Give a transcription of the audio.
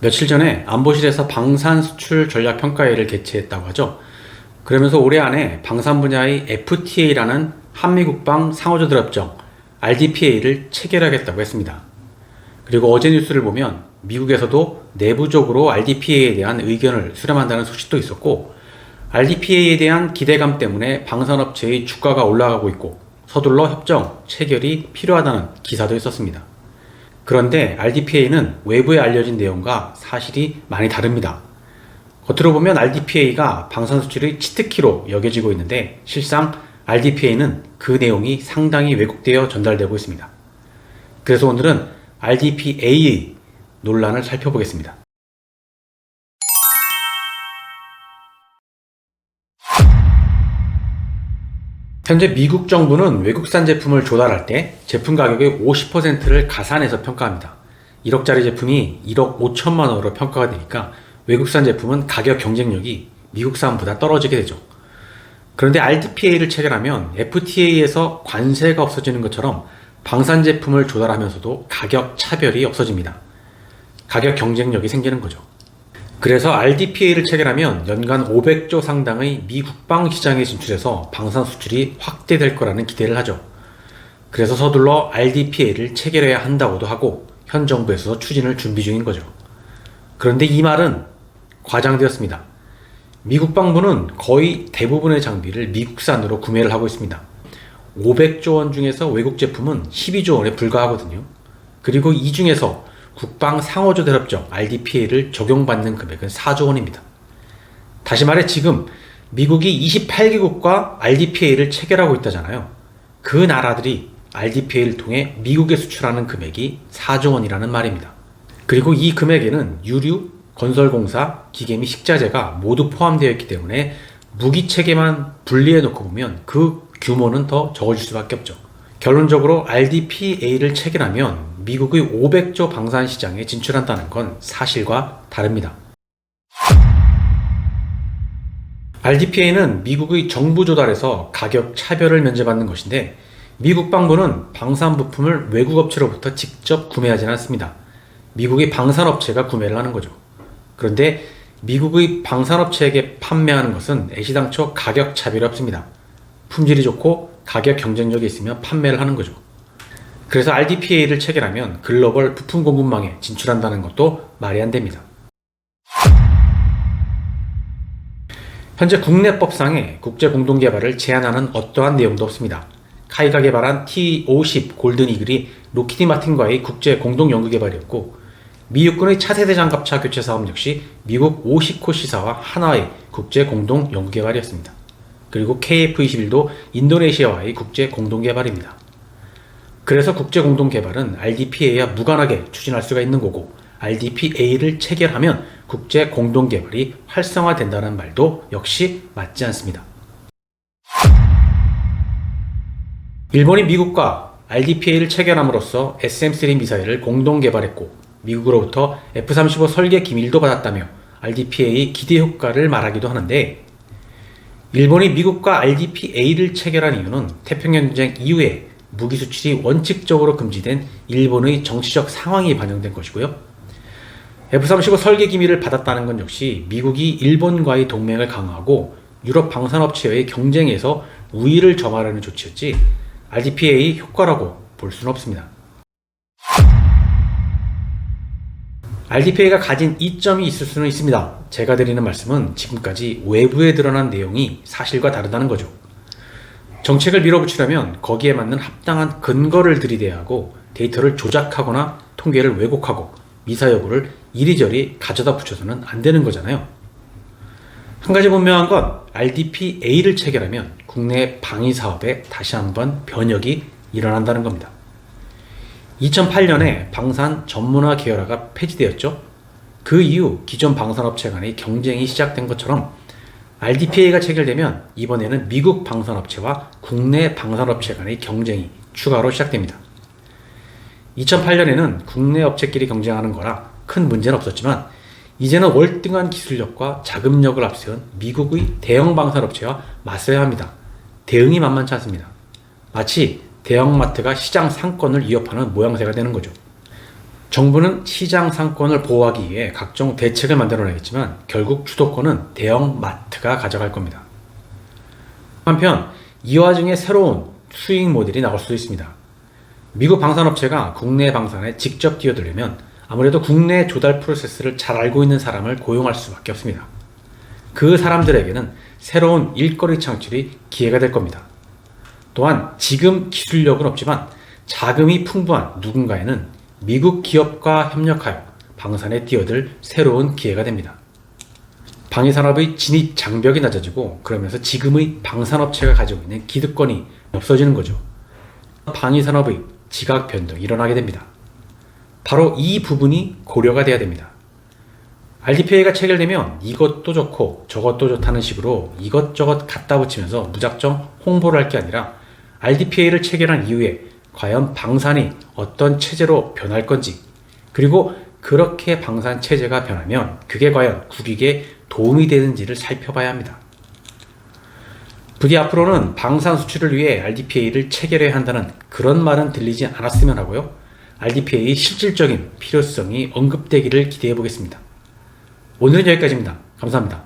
며칠 전에 안보실에서 방산 수출 전략 평가회를 개최했다고 하죠. 그러면서 올해 안에 방산 분야의 FTA라는 한미 국방 상호조달 협정 RDPA를 체결하겠다고 했습니다. 그리고 어제 뉴스를 보면 미국에서도 내부적으로 RDPA에 대한 의견을 수렴한다는 소식도 있었고 RDPA에 대한 기대감 때문에 방산업체의 주가가 올라가고 있고 서둘러 협정 체결이 필요하다는 기사도 있었습니다. 그런데 RDPA는 외부에 알려진 내용과 사실이 많이 다릅니다. 겉으로 보면 RDPA가 방산 수출의 치트키로 여겨지고 있는데 실상 RDPA는 그 내용이 상당히 왜곡되어 전달되고 있습니다. 그래서 오늘은 RDPA의 논란을 살펴보겠습니다. 현재 미국 정부는 외국산 제품을 조달할 때 제품 가격의 50%를 가산해서 평가합니다. 1억짜리 제품이 1억 5천만 원으로 평가가 되니까 외국산 제품은 가격 경쟁력이 미국산보다 떨어지게 되죠. 그런데 RDPA를 체결하면 FTA에서 관세가 없어지는 것처럼 방산 제품을 조달하면서도 가격 차별이 없어집니다. 가격 경쟁력이 생기는 거죠. 그래서 RDPA를 체결하면 연간 500조 상당의 미 국방 시장에 진출해서 방산 수출이 확대될 거라는 기대를 하죠. 그래서 서둘러 RDPA를 체결해야 한다고도 하고 현 정부에서 추진을 준비 중인 거죠. 그런데 이 말은 과장되었습니다. 미 국 방부는 거의 대부분의 장비를 미국산으로 구매를 하고 있습니다. 500조 원 중에서 외국 제품은 12조 원에 불과하거든요. 그리고 이 중에서 국방 상호조달 협정 RDPA를 적용받는 금액은 4조 원입니다. 다시 말해 지금 미국이 28개국과 RDPA를 체결하고 있다잖아요. 그 나라들이 RDPA를 통해 미국에 수출하는 금액이 4조 원이라는 말입니다. 그리고 이 금액에는 유류, 건설공사, 기계 및 식자재가 모두 포함되어 있기 때문에 무기 체계만 분리해 놓고 보면 그 규모는 더 적어질 수밖에 없죠. 결론적으로 RDPA를 체결하면 미국의 500조 방산 시장에 진출한다는 건 사실과 다릅니다. RDPA는 미국의 정부 조달에서 가격 차별을 면제받는 것인데 미국 방부는 방산 부품을 외국 업체로부터 직접 구매하지는 않습니다. 미국의 방산 업체가 구매를 하는 거죠. 그런데 미국의 방산 업체에게 판매하는 것은 애시당초 가격 차별이 없습니다. 품질이 좋고 가격 경쟁력이 있으면 판매를 하는 거죠. 그래서 RDPA를 체결하면 글로벌 부품 공급망에 진출한다는 것도 말이 안 됩니다. 현재 국내법상에 국제 공동 개발을 제한하는 어떠한 내용도 없습니다. 카이가 개발한 T-50 골든 이글이 로키드 마틴과의 국제 공동 연구 개발이었고 미 육군의 차세대 장갑차 교체 사업 역시 미국 50코 시사와 하나의 국제 공동 연구 개발이었습니다. 그리고 KF-21도 인도네시아와의 국제 공동 개발입니다. 그래서 국제 공동 개발은 RDPA와 무관하게 추진할 수가 있는 거고 RDPA를 체결하면 국제 공동 개발이 활성화된다는 말도 역시 맞지 않습니다. 일본이 미국과 RDPA를 체결함으로써 SM-3 미사일을 공동 개발했고 미국으로부터 F-35 설계 기밀도 받았다며 RDPA 기대 효과를 말하기도 하는데 일본이 미국과 RDPA를 체결한 이유는 태평양 전쟁 이후에 무기 수출이 원칙적으로 금지된 일본의 정치적 상황이 반영된 것이고요. F-35 설계 기밀을 받았다는 건 역시 미국이 일본과의 동맹을 강화하고 유럽 방산업체와의 경쟁에서 우위를 점하려는 조치였지 RDPA 효과라고 볼 수는 없습니다. RDPA가 가진 이점이 있을 수는 있습니다. 제가 드리는 말씀은 지금까지 외부에 드러난 내용이 사실과 다르다는 거죠. 정책을 밀어붙이려면 거기에 맞는 합당한 근거를 들이대야 하고 데이터를 조작하거나 통계를 왜곡하고 미사 여부를 이리저리 가져다 붙여서는 안 되는 거잖아요. 한 가지 분명한 건 RDPA를 체결하면 국내 방위 사업에 다시 한번 변혁이 일어난다는 겁니다. 2008년에 방산 전문화 계열화가 폐지되었죠. 그 이후 기존 방산업체 간의 경쟁이 시작된 것처럼 RDPA가 체결되면 이번에는 미국 방산업체와 국내 방산업체 간의 경쟁이 추가로 시작됩니다. 2008년에는 국내 업체끼리 경쟁하는 거라 큰 문제는 없었지만 이제는 월등한 기술력과 자금력을 앞세운 미국의 대형 방산업체와 맞서야 합니다. 대응이 만만치 않습니다. 마치 대형마트가 시장 상권을 위협하는 모양새가 되는 거죠. 정부는 시장 상권을 보호하기 위해 각종 대책을 만들어내겠지만 결국 주도권은 대형 마트가 가져갈 겁니다. 한편 이 와중에 새로운 수익 모델이 나올 수도 있습니다. 미국 방산업체가 국내 방산에 직접 뛰어들려면 아무래도 국내 조달 프로세스를 잘 알고 있는 사람을 고용할 수밖에 없습니다. 그 사람들에게는 새로운 일거리 창출이 기회가 될 겁니다. 또한 지금 기술력은 없지만 자금이 풍부한 누군가에는 미국 기업과 협력하여 방산에 뛰어들 새로운 기회가 됩니다. 방위산업의 진입 장벽이 낮아지고 그러면서 지금의 방산업체가 가지고 있는 기득권이 없어지는 거죠. 방위산업의 지각 변동이 일어나게 됩니다. 바로 이 부분이 고려가 돼야 됩니다. RDPA가 체결되면 이것도 좋고 저것도 좋다는 식으로 이것저것 갖다 붙이면서 무작정 홍보를 할 게 아니라 RDPA를 체결한 이후에 과연 방산이 어떤 체제로 변할 건지 그리고 그렇게 방산 체제가 변하면 그게 과연 국익에 도움이 되는지를 살펴봐야 합니다. 부디 앞으로는 방산 수출을 위해 RDPA를 체결해야 한다는 그런 말은 들리지 않았으면 하고요. RDPA의 실질적인 필요성이 언급되기를 기대해 보겠습니다. 오늘은 여기까지입니다. 감사합니다.